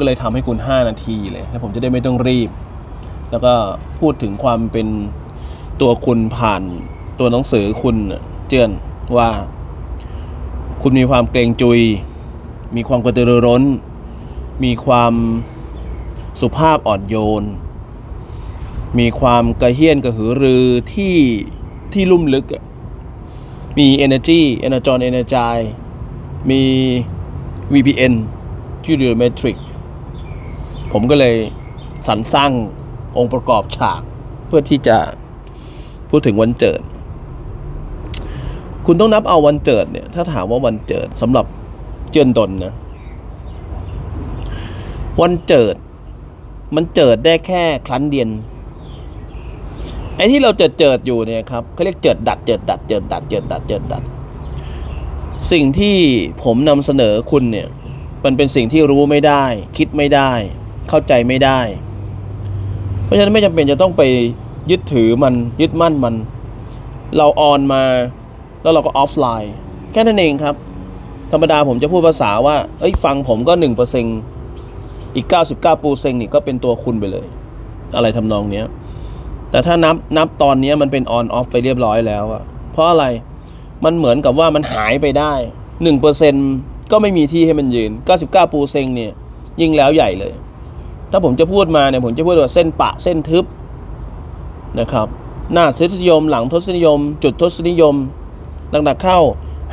ก็เลยทำให้คุณ 5 นาทีเลย แล้วผมจะได้ไม่ต้องรีบ แล้วก็พูดถึงความเป็นตัวคุณผ่านตัวหนังสือคุณเจือนว่า คุณมีความเกรงจุย มีความกระตือรือร้น มีความสุภาพอ่อนโยน มีความกระเฮี้ยนกระหือรือที่ที่ลุ่มลึกอะมี energy energon energy มี VPN ที่ Metric ผมก็เลยสรรสร้างองค์ประกอบฉาก เพื่อที่จะพูดถึงวันเจิด คุณต้องนับเอาวันเจิดเนี่ยถ้าถามว่าวันเจิดสำหรับเจือนดนนะวันเจิด มันเจิดได้แค่ครั้นเดียนไอ้ที่เราเจิดเจิดอยู่เนี่ยครับเขาเรียกเจิดดัดเจิดดัดเจิดดัดเจิดดัดเจิดดัด สิ่งที่ผมนำเสนอคุณเนี่ย มันเป็นสิ่งที่รู้ไม่ได้ คิดไม่ได้ เข้าใจไม่ได้ เพราะฉะนั้นไม่จำเป็นจะต้องไปยึดถือมันยึดมั่นมัน เราออนมาแล้วเราก็ออฟไลน์ แค่นั้นเองครับ ธรรมดาผมจะพูดภาษาว่า เอ้ยฟังผมก็1%อีก 99เปอร์เซ็นต์นี่ก็เป็นตัวคุณไปเลย อะไรทำนองเนี้ยแต่ถ้านับนับตอนนี้มันเป็นออนออฟไปเรียบร้อยแล้วอะเพราะอะไรมันเหมือนกับว่ามันหายไปได้1%ก็ไม่มีที่ให้มันยืน 99เปอร์เซนต์เนี่ยยิ่งแล้วใหญ่เลย ถ้าผมจะพูดมาเนี่ยผมจะพูดว่าเส้นปะเส้นทึบนะครับ หน้าทศนิยม หลังทศนิยม จุดทศนิยมหนักๆเข้า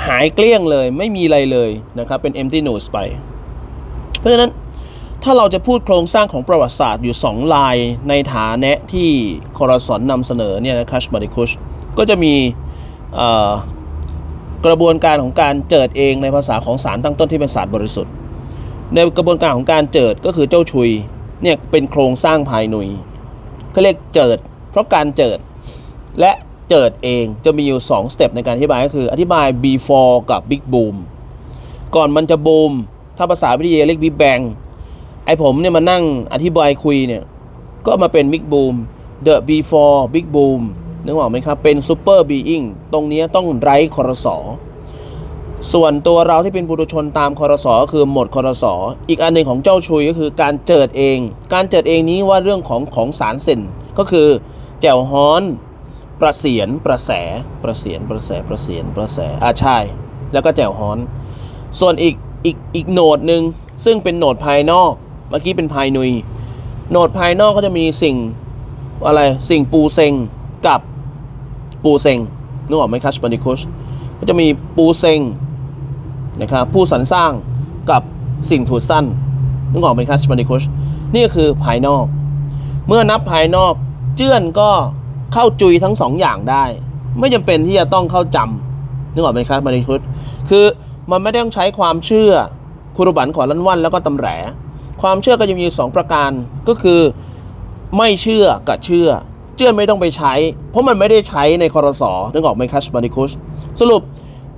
หายเกลี้ยงเลย ไม่มีอะไรเลยนะครับ เป็น empty news ไป เพราะฉะนั้นถ้าเราจะพูดโครงสร้างของประวัติศาสตร์อยู่ 2 ลายในฐานะที่คอรสอนนำเสนอเนี่ยนะคัชมาริคุชก็จะมีกระบวนการของการเจิดเองในภาษาของสารตั้งต้นที่เป็นศารบริสุทธิ์ ในกระบวนการของการเจิดก็คือเจ้าชุย เนี่ยเป็นโครงสร้างภายหนุยเขาเรียกเจิด เพราะการเจิด และเจิดเองจะมีอยู่2สเต็ปในการอธิบายก็คือ อธิบาย before กับ big boom ก่อนมันจะบูม ถ้าภาษาวิทยาเรียก big bang ไอผมเนี่ยมานั่งอธิบายคุยเนี่ยก็มาเป็น big boom the before big boom นึกออกไหมครับ เป็น super being ตรงนี้ต้องไร้คอรสอ ส่วนตัวเราที่เป็นบุรุชนตามคอรสอก็คือหมดคอรสออีกอันหนึ่งของเจ้าชุยก็คือการเจิดเอง การเจิดเองนี้ว่าเรื่องของของสารเส้นก็คือแจ่วฮ้อน ประเสียนประแสประเสียนประแสประเสียนประแสอาใช่แล้วก็แจ่วฮ้อน ส่วนอีกอีกอีกโหนดหนึ่งซึ่งเป็นโหนดภายนอกเมื่อกี้เป็นภายนุยโหนดภายนอกก็จะมีสิ่งอะไรสิ่งปูเซงกับปูเซงนึกออกไหมคัชปานิคุชก็จะมีปูเซง นะครับผู้สรรสร้างกับสิ่งถูดสั้นนึกออกไหมคัชปานิคุชนี่ก็คือภายนอก เมื่อนับภายนอกเจื้อนก็เข้าจุยทั้งสองอย่างได้ ไม่จำเป็นที่จะต้องเข้าจำนึกออกไหมครับมาริคุชคือมันไม่ได้ต้องใช้ความเชื่อคุรุบันขอลันวันแล้วก็ตำแหรความเชื่อก็จะมีสองประการก็คือไม่เชื่อกับเชื่อ เชื่อไม่ต้องไปใช้ เพราะมันไม่ได้ใช้ในคอรสอนึกออกไหมคัชมาริคุชสรุป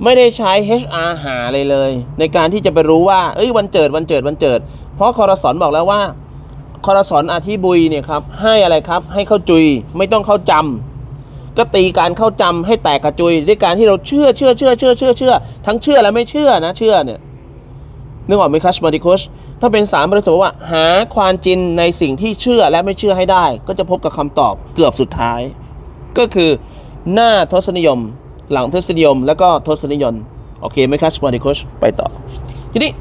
ไม่ได้ใช้ HR หาเลยเลย ในการที่จะไปรู้ว่า เอ้ยวันเจิดวันเจิดวันเจิด เพราะคอรสอนบอกแล้วว่าคอรสอนอาทิบุยเนี่ยครับให้อะไรครับให้เข้าจุยไม่ต้องเข้าจำก็ตีการเข้าจำให้แตกกระจุย ด้วยการที่เราเชื่อเชื่อเชื่อเชื่อเชื่อเชื่อทั้งเชื่อและไม่เชื่อนะเชื่อเนี่ยนึกออกไหมคัชมาดิคุชถ้าเป็นสามบริสุทธิ์ว่า หาความจริงในสิ่งที่เชื่อและไม่เชื่อให้ได้ ก็จะพบกับคำตอบเกือบสุดท้าย ก็คือหน้าทศนิยม หลังทศนิยม แล้วก็ทศนิยมโอเคไหมคัชมาดิคุชไปต่อ ทีนี้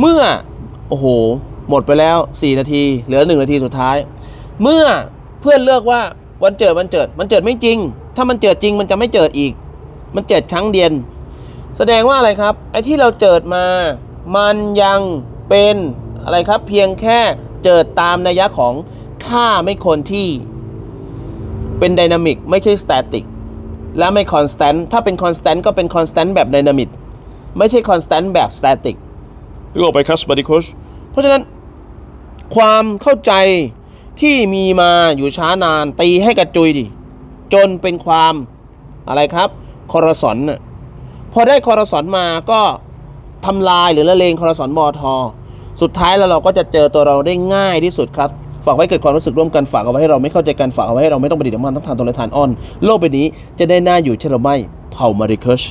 เมื่อ โอ้โห หมดไปแล้ว 4 นาที เหลือ 1 นาทีสุดท้าย เมื่อเพื่อนเลือกว่าวันเจิดวันเจิดมันเจิดไม่จริง ถ้ามันเจิดจริงมันจะไม่เจิดอีก มันเจิดครั้งเดียน แสดงว่าอะไรครับ ไอ้ที่เราเจิดมา มันยังเป็นอะไรครับ เพียงแค่เจิดตามนัยยะของค่าไม่คงที่เป็นไดนามิกไม่ใช่สแตติก และไม่คอนสแตนต์ถ้าเป็นคอนสแตนต์ก็เป็นคอนสแตนต์แบบไดนามิกไม่ใช่คอนสแตนต์แบบสแตติกนึกออกไปคัสบาดิคุชเพราะฉะนั้นความเข้าใจที่มีมาอยู่ช้านานตีให้กระจุยดิ จนเป็นความอะไรครับคอรสอนพอได้คอรสอนมาก็ทำลายหรือละเลงคอรสอนบอทอ สุดท้ายแล้วเราก็จะเจอตัวเราได้ง่ายที่สุดครับ ฝากไว้เกิดความรู้สึกร่วมกันฝากเอาไว้ให้เราไม่เข้าใจกันฝากเอาไว้ให้เราไม่ต้องปฏิเดี๋ยวมันทั้งทางตรงและทานอ้อน โลกใบนี้จะได้หน้าอยู่เช่นเราไม่เผ่ามาริเคิช